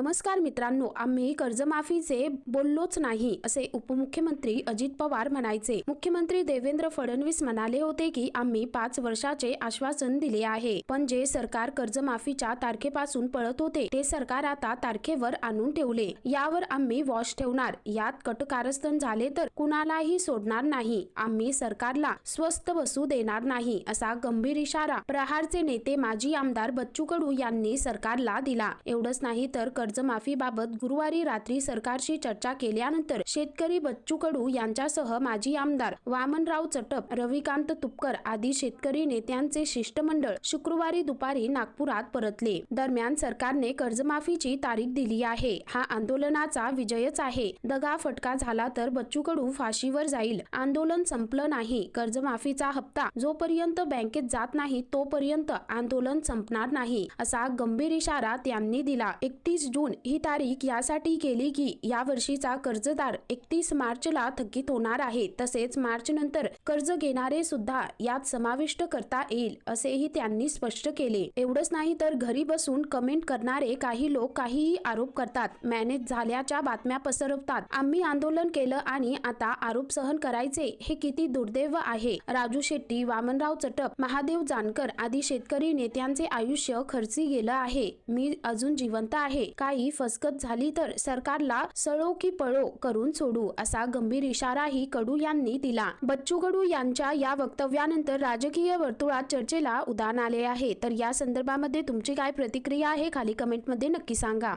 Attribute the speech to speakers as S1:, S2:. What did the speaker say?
S1: नमस्कार मित्रांनो आम्ही कर्जमाफीचे बोललोच नाही असे उपमुख्यमंत्री अजित पवार म्हणायचे. मुख्यमंत्री देवेंद्र फडणवीस म्हणाले होते की आम्ही पाच वर्षाचे आश्वासन दिले आहे पण जे सरकार कर्जमाफीच्या तारखेपासून पळत होते ते सरकार आता तारखेवर आणून ठेवले. यावर आम्ही वॉश ठेवणार यात कटकारस्थान झाले तर कुणालाही सोडणार नाही आम्ही सरकारला स्वस्त बसू देणार नाही असा गंभीर इशारा प्रहारचे नेते माजी आमदार बच्चू कडू यांनी सरकारला दिला. एवढंच नाही तर कर्जमाफीबाबत गुरुवारी रात्री सरकारशी चर्चा केल्यानंतर शेतकरी बच्चू कडू यांच्यासह माजी आमदार वामनराव चटप रविकांत तुपकर आदी शेतकरी नेत्यांचे शिष्टमंडळ शुक्रवारी दुपारी नागपुरात परतले. दरम्यान सरकारने कर्जमाफीची तारीख दिली आहे. हा आंदोलनाचा विजयच आहे. दगा फटका झाला तर बच्चू कडू फाशीवर जाईल. आंदोलन संपलं नाही. कर्जमाफीचा हप्ता जोपर्यंत बँकेत जात नाही तोपर्यंत आंदोलन संपणार नाही असा गंभीर इशारा त्यांनी दिला. एकतीस जून ही तारीख यासाठी केली की यावर्षीचा कर्जदार एकतीस मार्चला थकीत होणार आहे. तसेच मार्चनंतर कर्ज घेणारे सुद्धा यात समाविष्ट करता येईल असेही त्यांनी स्पष्ट केले. एवढंच नाही तर घरी बसून कमेंट करणारे काही लोक काहीही आरोप करतात. मॅनेज झाल्याच्या बातम्या पसरवतात. आम्ही आंदोलन केलं आणि आता आरोप सहन करायचे हे किती दुर्दैव आहे. राजू शेट्टी वामनराव चटप महादेव जानकर आदी शेतकरी नेत्यांचे आयुष्य खर्ची गेलं आहे. मी अजून जिवंत आहे. काही फसगत झाली तर सरकारला सळो की पळो करून सोडू असा गंभीर इशाराही कडू यांनी दिला. बच्चू कडू यांच्या या वक्तव्यानंतर राजकीय वर्तुळात चर्चेला उदाहरण आले आहे. तर या संदर्भामध्ये तुमची काय प्रतिक्रिया आहे? खाली कमेंटमध्ये नक्की सांगा.